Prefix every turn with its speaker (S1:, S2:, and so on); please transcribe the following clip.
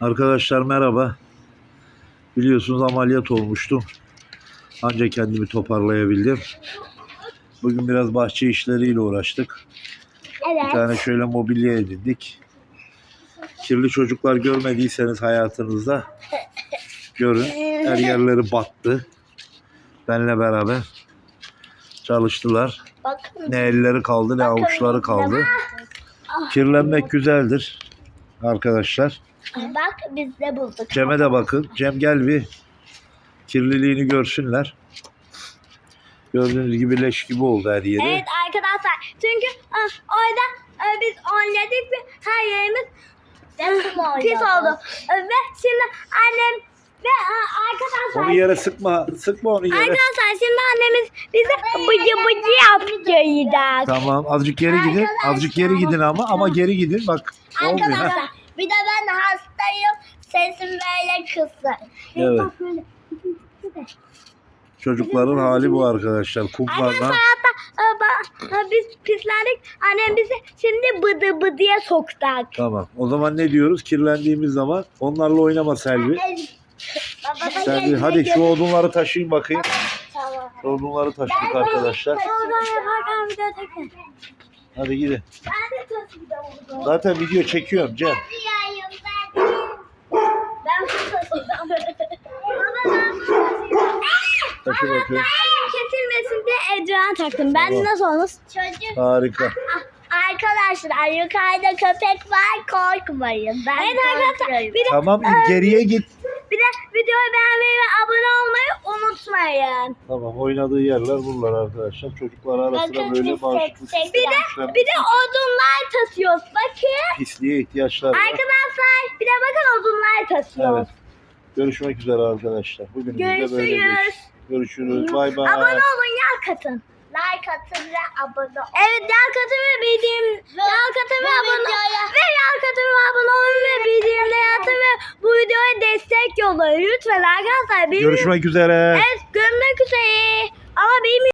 S1: Arkadaşlar merhaba. Biliyorsunuz ameliyat olmuştum. Ancak kendimi toparlayabildim. Bugün biraz bahçe işleriyle uğraştık. Bir
S2: Evet.
S1: tane şöyle mobilya edindik. Kirli çocuklar görmediyseniz hayatınızda görün. Her yerleri battı. Benle beraber çalıştılar.
S2: Bakın.
S1: Ne elleri kaldı ne avuçları kaldı. Kirlenmek güzeldir arkadaşlar.
S2: Bak biz de bulduk.
S1: Cem'e de bakın. Cem gel bir kirliliğini görsünler. Gördüğünüz gibi leş gibi oldu her yeri.
S2: Evet arkadaşlar. Çünkü ah, orada e, biz oynadık ve her yerimiz pis oldu. E, Ve şimdi annem ve e, arkadaşlar
S1: Onu yere sıkma. Sıkma onu yere.
S2: arkadaşlar şimdi annemiz bize bıcı bıcı yapacak.
S1: Tamam. Azıcık geri gidin. Azıcık geri gidin ama. Ama geri gidin. Bak. Olmuyor.
S2: Arkadaşlar bir de ben hastayım. Sesim böyle kısık.
S1: Evet.
S2: Bak böyle.
S1: Çocukların hali bu arkadaşlar. Kumlardan.
S2: Hatta e, e, biz pislendik. Annem bizi şimdi bıdı bıdıya soktak.
S1: Tamam. O zaman ne diyoruz? Kirlendiğimiz zaman onlarla oynama Selvi. Selvi hadi şu odunları taşıyın bakayım.
S2: Tamam.
S1: Şu odunları taşıdık arkadaşlar. Hadi gidin.
S2: Ben de taşıyacağım.
S1: Zaten video çekiyorum Cem. Taşı bakayım.
S2: Kesilmesin diye eldiven taktım. Ben
S1: Tamam.
S2: nasıl? Çocuk.
S1: Harika.
S2: Arkadaşlar yukarıda köpek var korkmayın. Ben evet arkadaşlar bir de,
S1: Tamam
S2: e,
S1: geriye git.
S2: bir de videoyu beğenmeyi ve abone olmayı unutmayın.
S1: Tamam oynadığı yerler buralar arkadaşlar. Çocuklar arasında
S2: Bakın
S1: böyle
S2: biz
S1: bağışıklık
S2: tek- bir de bir de odunlar taşıyoruz. Bakın.
S1: pisliğe ihtiyaçlar var.
S2: Arkadaşlar bir de bakın odunlar taşıyoruz.
S1: Evet. Görüşmek üzere arkadaşlar. Bugün de böyle
S2: Görüşürüz.
S1: Görüşürüz. Bay bay.
S2: Abone olun yak atın. Like atın ve abone olun. Evet like atın ve bildirim like atın ve abone ve like atın ve abone olun ve bildirimleri atın ve bu videoya destek yollayın. Lütfen arkadaşlar. Benim,
S1: Görüşmek üzere.
S2: Evet görmek üzere. Ama benim